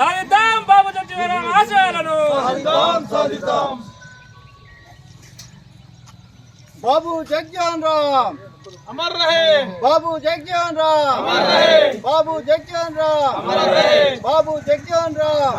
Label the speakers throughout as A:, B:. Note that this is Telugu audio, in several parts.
A: సాధిద్దాం. బాబు జగ్జీవన్ ఆశయాలను.
B: బాబు జగ్జీవన్ రామ్.
A: అమర్ రహే.
B: బాబు జగ్జీవన్ రామ్. బాబు జగ్జీవన్ రామ్. బాబు జగ్జీవన్ రామ్.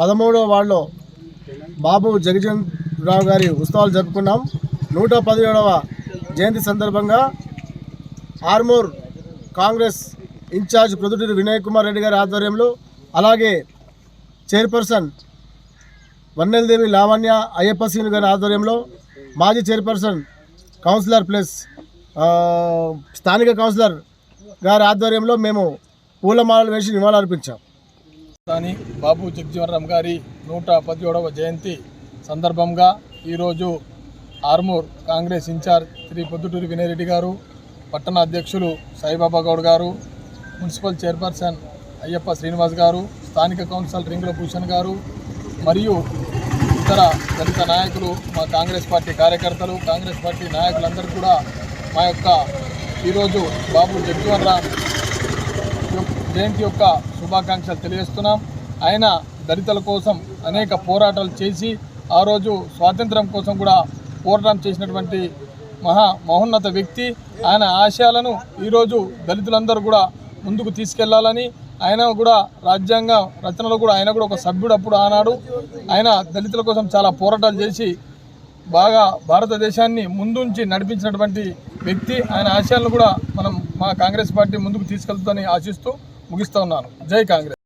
B: పదమూడవ వార్డులో బాబు జగజన్ రావు గారి ఉత్సవాలు జరుపుకున్నాం. నూట పదిహేడవ జయంతి సందర్భంగా ఆర్మూర్ కాంగ్రెస్ ఇన్ఛార్జ్ ప్రొద్దుటూరి వినయ్ కుమార్ రెడ్డి గారి ఆధ్వర్యంలో అలాగే చైర్పర్సన్ వన్నెలదేవి లావణ్య అయ్యప్ప సింగ్ గారి ఆధ్వర్యంలో మాజీ చైర్పర్సన్ కౌన్సిలర్ ప్లస్ స్థానిక కౌన్సిలర్ గారి ఆధ్వర్యంలో మేము పూలమాలలు వేసి నివాళులర్పించాం.
C: కానీ బాబు జగ్జీవనరామ్ గారి నూట పదిహేడవ జయంతి సందర్భంగా ఈరోజు ఆర్మూర్ కాంగ్రెస్ ఇన్ఛార్జ్ శ్రీ పొద్దుటూరి వినయరెడ్డి గారు పట్టణ అధ్యక్షులు సాయిబాబా గౌడ్ గారు మున్సిపల్ చైర్పర్సన్ అయ్యప్ప శ్రీనివాస్ గారు స్థానిక కౌన్సిల్ రింగుల భూషణ్ గారు మరియు ఇతర దళిత నాయకులు మా కాంగ్రెస్ పార్టీ కార్యకర్తలు కాంగ్రెస్ పార్టీ నాయకులందరూ కూడా మా యొక్క ఈరోజు బాబు జగ్జీవనరామ్ జయంతి యొక్క శుభాకాంక్షలు తెలియజేస్తున్నాం. ఆయన దళితుల కోసం అనేక పోరాటాలు చేసి ఆ రోజు స్వాతంత్రం కోసం కూడా పోరాటం చేసినటువంటి మహా మహోన్నత వ్యక్తి. ఆయన ఆశయాలను ఈరోజు దళితులందరూ కూడా ముందుకు తీసుకెళ్ళాలని ఆయన కూడా రాజ్యాంగ రచనలో కూడా ఆయన కూడా ఒక సభ్యుడు అప్పుడు ఆనాడు. ఆయన దళితుల కోసం చాలా పోరాటాలు చేసి బాగా భారతదేశాన్ని ముందుంచి నడిపించినటువంటి వ్యక్తి. ఆయన ఆశయాలను కూడా మనం మా కాంగ్రెస్ పార్టీ ముందుకు తీసుకెళ్తుందని ఆశిస్తూ ముగిస్తా ఉన్నాను. జై కాంగ్రెస్.